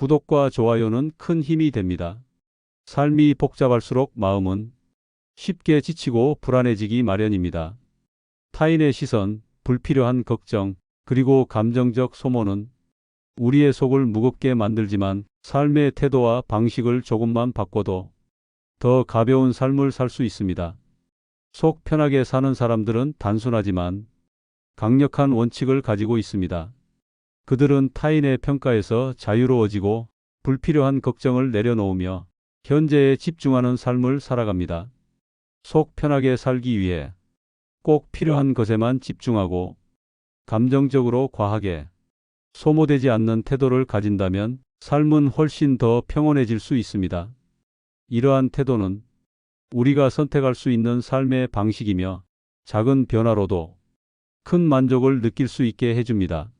구독과 좋아요는 큰 힘이 됩니다. 삶이 복잡할수록 마음은 쉽게 지치고 불안해지기 마련입니다. 타인의 시선, 불필요한 걱정, 그리고 감정적 소모는 우리의 속을 무겁게 만들지만 삶의 태도와 방식을 조금만 바꿔도 더 가벼운 삶을 살 수 있습니다. 속 편하게 사는 사람들은 단순하지만 강력한 원칙을 가지고 있습니다. 그들은 타인의 평가에서 자유로워지고 불필요한 걱정을 내려놓으며 현재에 집중하는 삶을 살아갑니다. 속 편하게 살기 위해 꼭 필요한 것에만 집중하고 감정적으로 과하게 소모되지 않는 태도를 가진다면 삶은 훨씬 더 평온해질 수 있습니다. 이러한 태도는 우리가 선택할 수 있는 삶의 방식이며 작은 변화로도 큰 만족을 느낄 수 있게 해줍니다.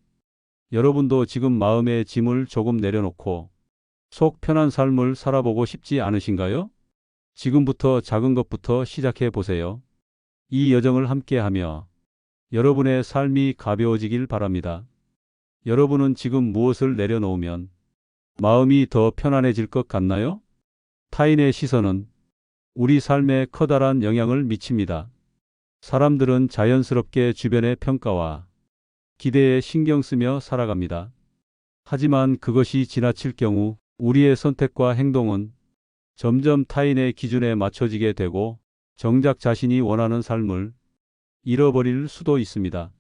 여러분도 지금 마음의 짐을 조금 내려놓고 속 편한 삶을 살아보고 싶지 않으신가요? 지금부터 작은 것부터 시작해 보세요. 이 여정을 함께 하며 여러분의 삶이 가벼워지길 바랍니다. 여러분은 지금 무엇을 내려놓으면 마음이 더 편안해질 것 같나요? 타인의 시선은 우리 삶에 커다란 영향을 미칩니다. 사람들은 자연스럽게 주변의 평가와 기대에 신경 쓰며 살아갑니다. 하지만 그것이 지나칠 경우 우리의 선택과 행동은 점점 타인의 기준에 맞춰지게 되고 정작 자신이 원하는 삶을 잃어버릴 수도 있습니다.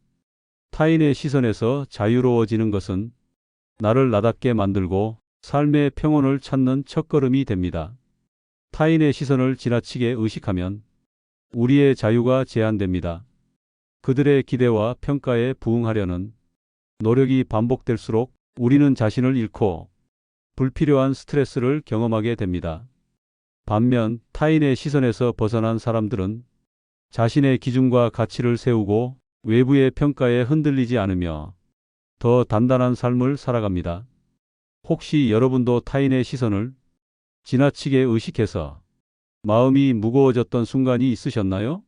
타인의 시선에서 자유로워지는 것은 나를 나답게 만들고 삶의 평온을 찾는 첫걸음이 됩니다. 타인의 시선을 지나치게 의식하면 우리의 자유가 제한됩니다. 그들의 기대와 평가에 부응하려는 노력이 반복될수록 우리는 자신을 잃고 불필요한 스트레스를 경험하게 됩니다. 반면 타인의 시선에서 벗어난 사람들은 자신의 기준과 가치를 세우고 외부의 평가에 흔들리지 않으며 더 단단한 삶을 살아갑니다. 혹시 여러분도 타인의 시선을 지나치게 의식해서 마음이 무거워졌던 순간이 있으셨나요?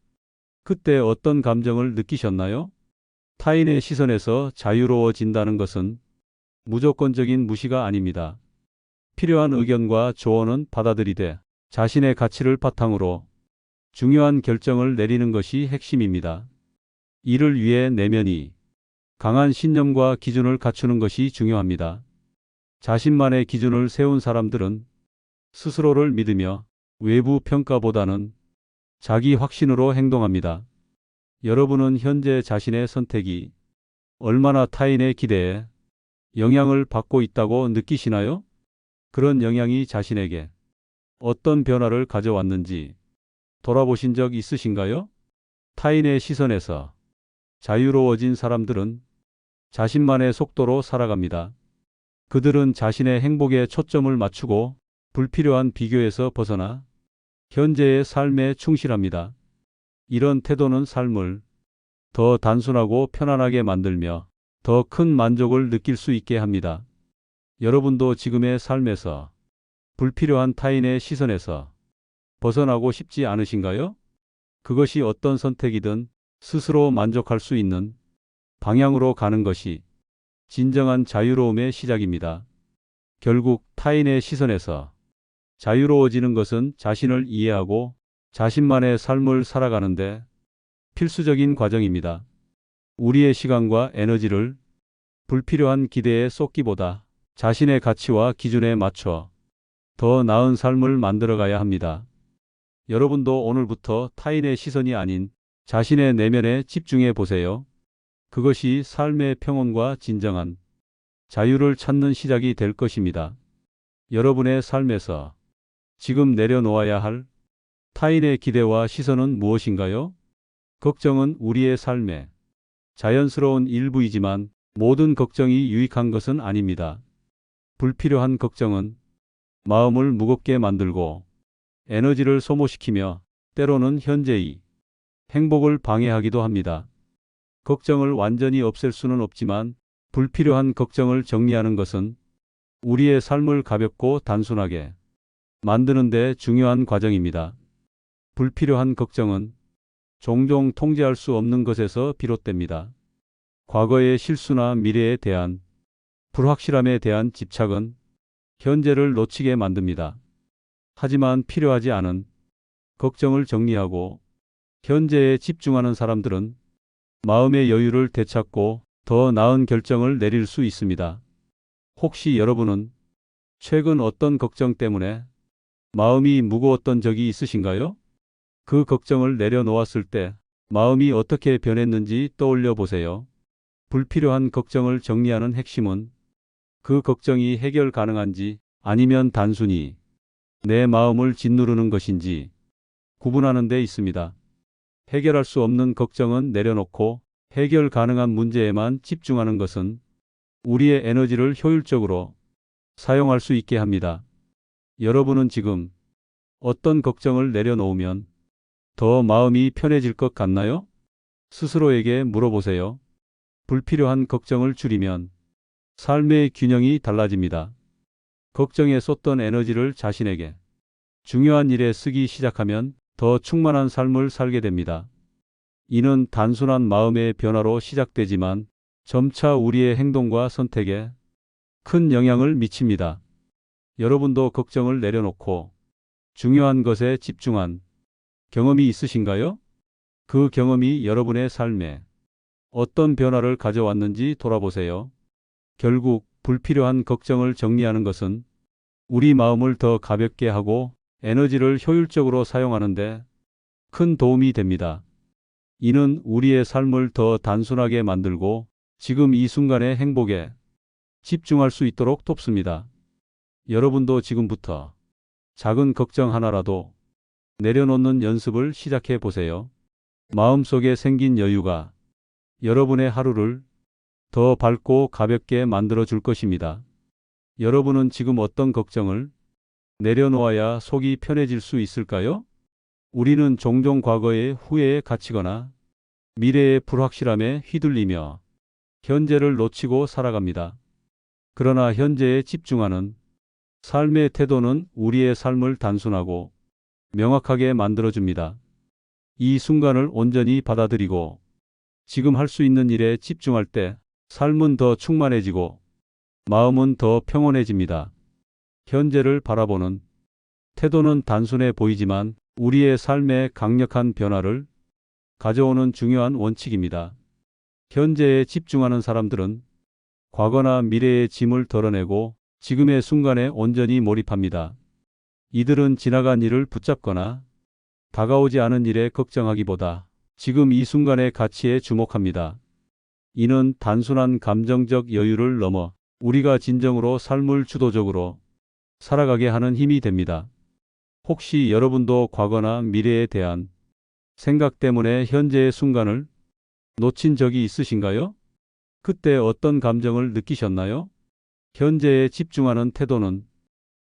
그때 어떤 감정을 느끼셨나요? 타인의 시선에서 자유로워진다는 것은 무조건적인 무시가 아닙니다. 필요한 의견과 조언은 받아들이되 자신의 가치를 바탕으로 중요한 결정을 내리는 것이 핵심입니다. 이를 위해 내면이 강한 신념과 기준을 갖추는 것이 중요합니다. 자신만의 기준을 세운 사람들은 스스로를 믿으며 외부 평가보다는 자기 확신으로 행동합니다. 여러분은 현재 자신의 선택이 얼마나 타인의 기대에 영향을 받고 있다고 느끼시나요? 그런 영향이 자신에게 어떤 변화를 가져왔는지 돌아보신 적 있으신가요? 타인의 시선에서 자유로워진 사람들은 자신만의 속도로 살아갑니다. 그들은 자신의 행복에 초점을 맞추고 불필요한 비교에서 벗어나 현재의 삶에 충실합니다. 이런 태도는 삶을 더 단순하고 편안하게 만들며 더 큰 만족을 느낄 수 있게 합니다. 여러분도 지금의 삶에서 불필요한 타인의 시선에서 벗어나고 싶지 않으신가요? 그것이 어떤 선택이든 스스로 만족할 수 있는 방향으로 가는 것이 진정한 자유로움의 시작입니다. 결국 타인의 시선에서 자유로워지는 것은 자신을 이해하고 자신만의 삶을 살아가는데 필수적인 과정입니다. 우리의 시간과 에너지를 불필요한 기대에 쏟기보다 자신의 가치와 기준에 맞춰 더 나은 삶을 만들어가야 합니다. 여러분도 오늘부터 타인의 시선이 아닌 자신의 내면에 집중해 보세요. 그것이 삶의 평온과 진정한 자유를 찾는 시작이 될 것입니다. 여러분의 삶에서 지금 내려놓아야 할 타인의 기대와 시선은 무엇인가요? 걱정은 우리의 삶의 자연스러운 일부이지만 모든 걱정이 유익한 것은 아닙니다. 불필요한 걱정은 마음을 무겁게 만들고 에너지를 소모시키며 때로는 현재의 행복을 방해하기도 합니다. 걱정을 완전히 없앨 수는 없지만 불필요한 걱정을 정리하는 것은 우리의 삶을 가볍고 단순하게 만드는 데 중요한 과정입니다. 불필요한 걱정은 종종 통제할 수 없는 것에서 비롯됩니다. 과거의 실수나 미래에 대한 불확실함에 대한 집착은 현재를 놓치게 만듭니다. 하지만 필요하지 않은 걱정을 정리하고 현재에 집중하는 사람들은 마음의 여유를 되찾고 더 나은 결정을 내릴 수 있습니다. 혹시 여러분은 최근 어떤 걱정 때문에 마음이 무거웠던 적이 있으신가요? 그 걱정을 내려놓았을 때 마음이 어떻게 변했는지 떠올려 보세요. 불필요한 걱정을 정리하는 핵심은 그 걱정이 해결 가능한지 아니면 단순히 내 마음을 짓누르는 것인지 구분하는 데 있습니다. 해결할 수 없는 걱정은 내려놓고 해결 가능한 문제에만 집중하는 것은 우리의 에너지를 효율적으로 사용할 수 있게 합니다. 여러분은 지금 어떤 걱정을 내려놓으면 더 마음이 편해질 것 같나요? 스스로에게 물어보세요. 불필요한 걱정을 줄이면 삶의 균형이 달라집니다. 걱정에 쏟던 에너지를 자신에게 중요한 일에 쓰기 시작하면 더 충만한 삶을 살게 됩니다. 이는 단순한 마음의 변화로 시작되지만 점차 우리의 행동과 선택에 큰 영향을 미칩니다. 여러분도 걱정을 내려놓고 중요한 것에 집중한 경험이 있으신가요? 그 경험이 여러분의 삶에 어떤 변화를 가져왔는지 돌아보세요. 결국 불필요한 걱정을 정리하는 것은 우리 마음을 더 가볍게 하고 에너지를 효율적으로 사용하는데 큰 도움이 됩니다. 이는 우리의 삶을 더 단순하게 만들고 지금 이 순간의 행복에 집중할 수 있도록 돕습니다. 여러분도 지금부터 작은 걱정 하나라도 내려놓는 연습을 시작해 보세요. 마음속에 생긴 여유가 여러분의 하루를 더 밝고 가볍게 만들어 줄 것입니다. 여러분은 지금 어떤 걱정을 내려놓아야 속이 편해질 수 있을까요? 우리는 종종 과거의 후회에 갇히거나 미래의 불확실함에 휘둘리며 현재를 놓치고 살아갑니다. 그러나 현재에 집중하는 삶의 태도는 우리의 삶을 단순하고 명확하게 만들어줍니다. 이 순간을 온전히 받아들이고 지금 할 수 있는 일에 집중할 때 삶은 더 충만해지고 마음은 더 평온해집니다. 현재를 바라보는 태도는 단순해 보이지만 우리의 삶에 강력한 변화를 가져오는 중요한 원칙입니다. 현재에 집중하는 사람들은 과거나 미래의 짐을 덜어내고 지금의 순간에 온전히 몰입합니다. 이들은 지나간 일을 붙잡거나 다가오지 않은 일에 걱정하기보다 지금 이 순간의 가치에 주목합니다. 이는 단순한 감정적 여유를 넘어 우리가 진정으로 삶을 주도적으로 살아가게 하는 힘이 됩니다. 혹시 여러분도 과거나 미래에 대한 생각 때문에 현재의 순간을 놓친 적이 있으신가요? 그때 어떤 감정을 느끼셨나요? 현재에 집중하는 태도는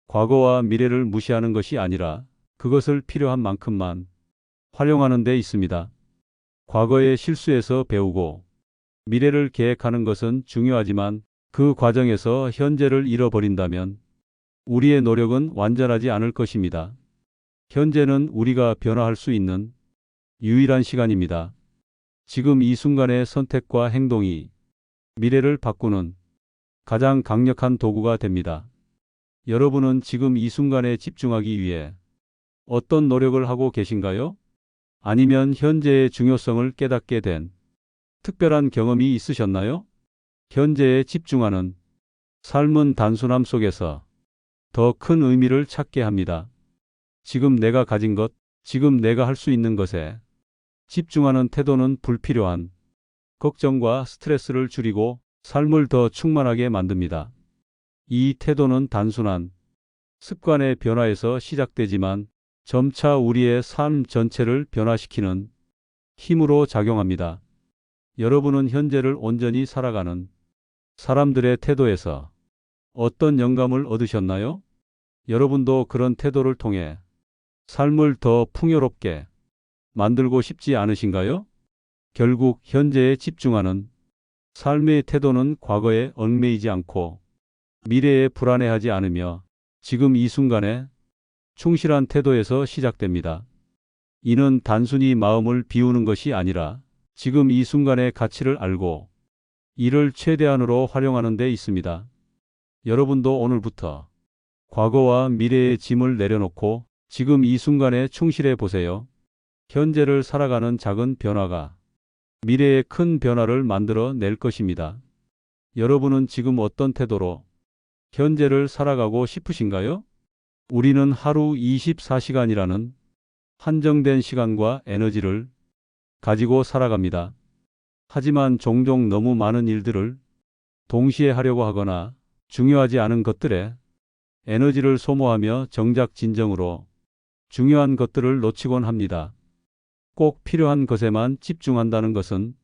과거와 미래를 무시하는 것이 아니라 그것을 필요한 만큼만 활용하는 데 있습니다. 과거의 실수에서 배우고 미래를 계획하는 것은 중요하지만 그 과정에서 현재를 잃어버린다면 우리의 노력은 완전하지 않을 것입니다. 현재는 우리가 변화할 수 있는 유일한 시간입니다. 지금 이 순간의 선택과 행동이 미래를 바꾸는 가장 강력한 도구가 됩니다. 여러분은 지금 이 순간에 집중하기 위해 어떤 노력을 하고 계신가요? 아니면 현재의 중요성을 깨닫게 된 특별한 경험이 있으셨나요? 현재에 집중하는 삶은 단순함 속에서 더 큰 의미를 찾게 합니다. 지금 내가 가진 것, 지금 내가 할 수 있는 것에 집중하는 태도는 불필요한 걱정과 스트레스를 줄이고 삶을 더 충만하게 만듭니다. 이 태도는 단순한 습관의 변화에서 시작되지만 점차 우리의 삶 전체를 변화시키는 힘으로 작용합니다. 여러분은 현재를 온전히 살아가는 사람들의 태도에서 어떤 영감을 얻으셨나요? 여러분도 그런 태도를 통해 삶을 더 풍요롭게 만들고 싶지 않으신가요? 결국 현재에 집중하는 삶의 태도는 과거에 얽매이지 않고 미래에 불안해하지 않으며 지금 이 순간에 충실한 태도에서 시작됩니다. 이는 단순히 마음을 비우는 것이 아니라 지금 이 순간의 가치를 알고 이를 최대한으로 활용하는 데 있습니다. 여러분도 오늘부터 과거와 미래의 짐을 내려놓고 지금 이 순간에 충실해 보세요. 현재를 살아가는 작은 변화가 미래의 큰 변화를 만들어 낼 것입니다. 여러분은 지금 어떤 태도로 현재를 살아가고 싶으신가요? 우리는 하루 24시간이라는 한정된 시간과 에너지를 가지고 살아갑니다. 하지만 종종 너무 많은 일들을 동시에 하려고 하거나 중요하지 않은 것들에 에너지를 소모하며 정작 진정으로 중요한 것들을 놓치곤 합니다. 꼭 필요한 것에만 집중한다는 것은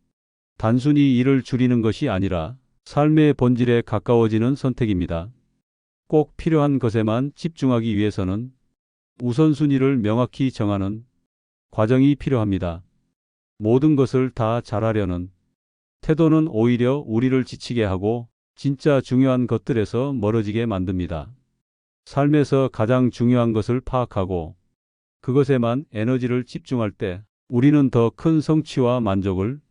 단순히 일을 줄이는 것이 아니라 삶의 본질에 가까워지는 선택입니다. 꼭 필요한 것에만 집중하기 위해서는 우선순위를 명확히 정하는 과정이 필요합니다. 모든 것을 다 잘하려는 태도는 오히려 우리를 지치게 하고 진짜 중요한 것들에서 멀어지게 만듭니다. 삶에서 가장 중요한 것을 파악하고 그것에만 에너지를 집중할 때 우리는 더 큰 성취와 만족을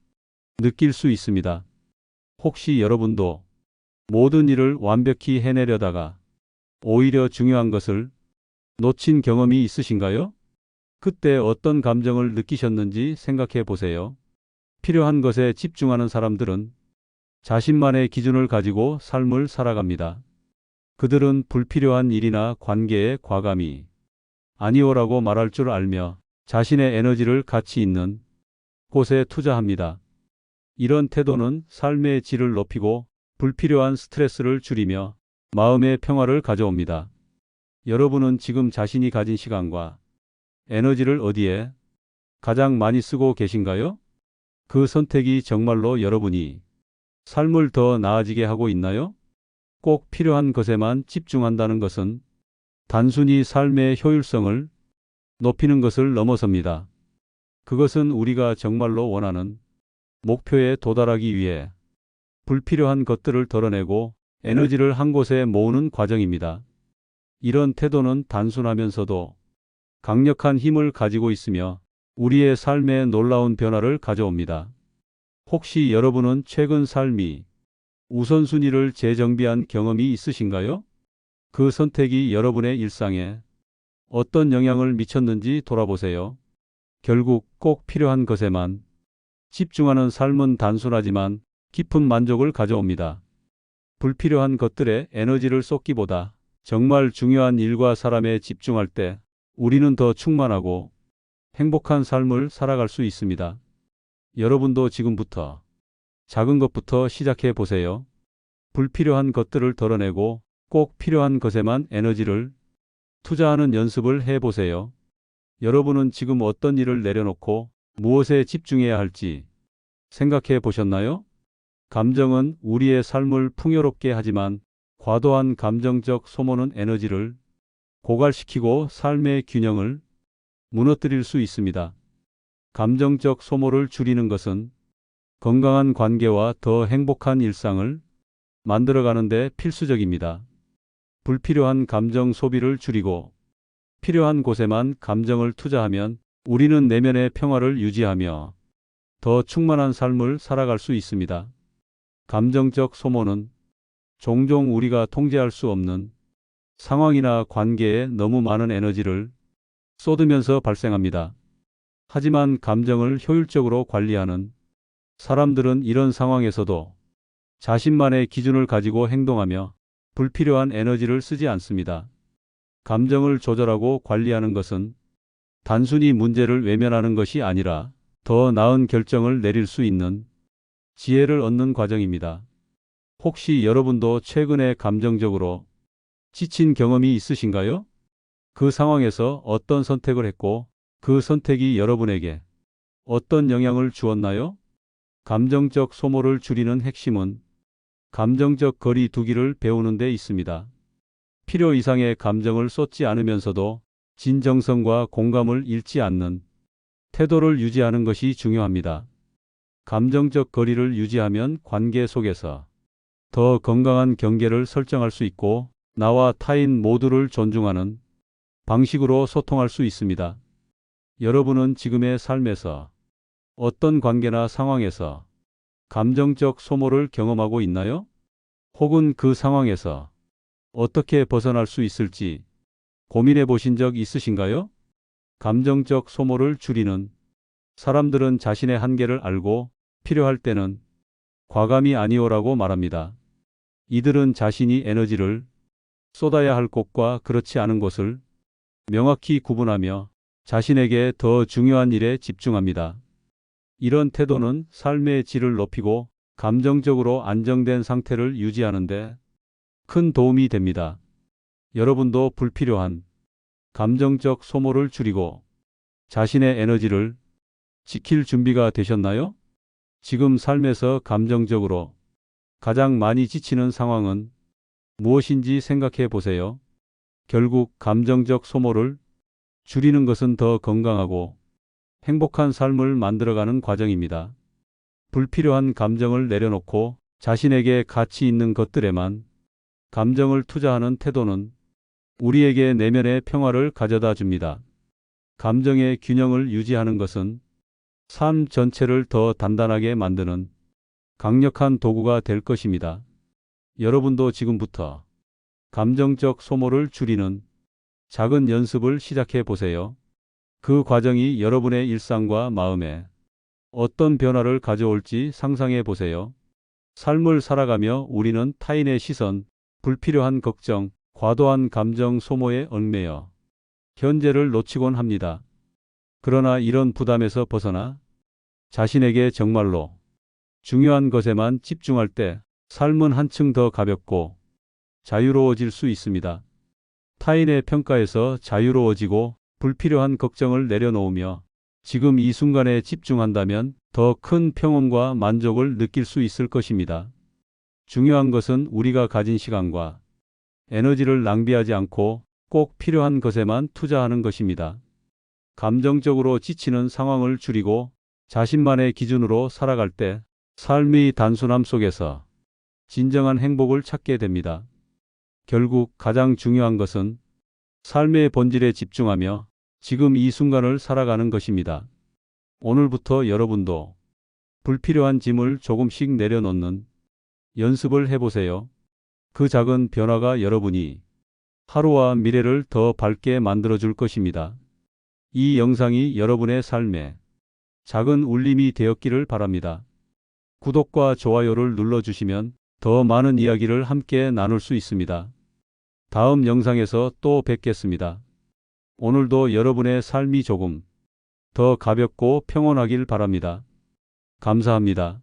느낄 수 있습니다. 혹시 여러분도 모든 일을 완벽히 해내려다가 오히려 중요한 것을 놓친 경험이 있으신가요? 그때 어떤 감정을 느끼셨는지 생각해 보세요. 필요한 것에 집중하는 사람들은 자신만의 기준을 가지고 삶을 살아갑니다. 그들은 불필요한 일이나 관계에 과감히 아니오라고 말할 줄 알며 자신의 에너지를 가치 있는 곳에 투자합니다. 이런 태도는 삶의 질을 높이고 불필요한 스트레스를 줄이며 마음의 평화를 가져옵니다. 여러분은 지금 자신이 가진 시간과 에너지를 어디에 가장 많이 쓰고 계신가요? 그 선택이 정말로 여러분이 삶을 더 나아지게 하고 있나요? 꼭 필요한 것에만 집중한다는 것은 단순히 삶의 효율성을 높이는 것을 넘어섭니다. 그것은 우리가 정말로 원하는 목표에 도달하기 위해 불필요한 것들을 덜어내고 에너지를 한 곳에 모으는 과정입니다. 이런 태도는 단순하면서도 강력한 힘을 가지고 있으며 우리의 삶에 놀라운 변화를 가져옵니다. 혹시 여러분은 최근 삶이 우선순위를 재정비한 경험이 있으신가요? 그 선택이 여러분의 일상에 어떤 영향을 미쳤는지 돌아보세요. 결국 꼭 필요한 것에만 집중하는 삶은 단순하지만 깊은 만족을 가져옵니다. 불필요한 것들에 에너지를 쏟기보다 정말 중요한 일과 사람에 집중할 때 우리는 더 충만하고 행복한 삶을 살아갈 수 있습니다. 여러분도 지금부터 작은 것부터 시작해 보세요. 불필요한 것들을 덜어내고 꼭 필요한 것에만 에너지를 투자하는 연습을 해 보세요. 여러분은 지금 어떤 일을 내려놓고 무엇에 집중해야 할지 생각해 보셨나요? 감정은 우리의 삶을 풍요롭게 하지만 과도한 감정적 소모는 에너지를 고갈시키고 삶의 균형을 무너뜨릴 수 있습니다. 감정적 소모를 줄이는 것은 건강한 관계와 더 행복한 일상을 만들어가는 데 필수적입니다. 불필요한 감정 소비를 줄이고 필요한 곳에만 감정을 투자하면 우리는 내면의 평화를 유지하며 더 충만한 삶을 살아갈 수 있습니다. 감정적 소모는 종종 우리가 통제할 수 없는 상황이나 관계에 너무 많은 에너지를 쏟으면서 발생합니다. 하지만 감정을 효율적으로 관리하는 사람들은 이런 상황에서도 자신만의 기준을 가지고 행동하며 불필요한 에너지를 쓰지 않습니다. 감정을 조절하고 관리하는 것은 단순히 문제를 외면하는 것이 아니라 더 나은 결정을 내릴 수 있는 지혜를 얻는 과정입니다. 혹시 여러분도 최근에 감정적으로 지친 경험이 있으신가요? 그 상황에서 어떤 선택을 했고 그 선택이 여러분에게 어떤 영향을 주었나요? 감정적 소모를 줄이는 핵심은 감정적 거리 두기를 배우는 데 있습니다. 필요 이상의 감정을 쏟지 않으면서도 진정성과 공감을 잃지 않는 태도를 유지하는 것이 중요합니다. 감정적 거리를 유지하면 관계 속에서 더 건강한 경계를 설정할 수 있고 나와 타인 모두를 존중하는 방식으로 소통할 수 있습니다. 여러분은 지금의 삶에서 어떤 관계나 상황에서 감정적 소모를 경험하고 있나요? 혹은 그 상황에서 어떻게 벗어날 수 있을지 고민해 보신 적 있으신가요? 감정적 소모를 줄이는 사람들은 자신의 한계를 알고 필요할 때는 과감히 아니오라고 말합니다. 이들은 자신이 에너지를 쏟아야 할 곳과 그렇지 않은 곳을 명확히 구분하며 자신에게 더 중요한 일에 집중합니다. 이런 태도는 삶의 질을 높이고 감정적으로 안정된 상태를 유지하는데 큰 도움이 됩니다. 여러분도 불필요한 감정적 소모를 줄이고 자신의 에너지를 지킬 준비가 되셨나요? 지금 삶에서 감정적으로 가장 많이 지치는 상황은 무엇인지 생각해 보세요. 결국 감정적 소모를 줄이는 것은 더 건강하고 행복한 삶을 만들어가는 과정입니다. 불필요한 감정을 내려놓고 자신에게 가치 있는 것들에만 감정을 투자하는 태도는 우리에게 내면의 평화를 가져다 줍니다. 감정의 균형을 유지하는 것은 삶 전체를 더 단단하게 만드는 강력한 도구가 될 것입니다. 여러분도 지금부터 감정적 소모를 줄이는 작은 연습을 시작해 보세요. 그 과정이 여러분의 일상과 마음에 어떤 변화를 가져올지 상상해 보세요. 삶을 살아가며 우리는 타인의 시선, 불필요한 걱정, 과도한 감정 소모에 얽매여 현재를 놓치곤 합니다. 그러나 이런 부담에서 벗어나 자신에게 정말로 중요한 것에만 집중할 때 삶은 한층 더 가볍고 자유로워질 수 있습니다. 타인의 평가에서 자유로워지고 불필요한 걱정을 내려놓으며 지금 이 순간에 집중한다면 더 큰 평온과 만족을 느낄 수 있을 것입니다. 중요한 것은 우리가 가진 시간과 에너지를 낭비하지 않고 꼭 필요한 것에만 투자하는 것입니다. 감정적으로 지치는 상황을 줄이고 자신만의 기준으로 살아갈 때 삶의 단순함 속에서 진정한 행복을 찾게 됩니다. 결국 가장 중요한 것은 삶의 본질에 집중하며 지금 이 순간을 살아가는 것입니다. 오늘부터 여러분도 불필요한 짐을 조금씩 내려놓는 연습을 해보세요. 그 작은 변화가 여러분이 하루와 미래를 더 밝게 만들어줄 것입니다. 이 영상이 여러분의 삶에 작은 울림이 되었기를 바랍니다. 구독과 좋아요를 눌러주시면 더 많은 이야기를 함께 나눌 수 있습니다. 다음 영상에서 또 뵙겠습니다. 오늘도 여러분의 삶이 조금 더 가볍고 평온하길 바랍니다. 감사합니다.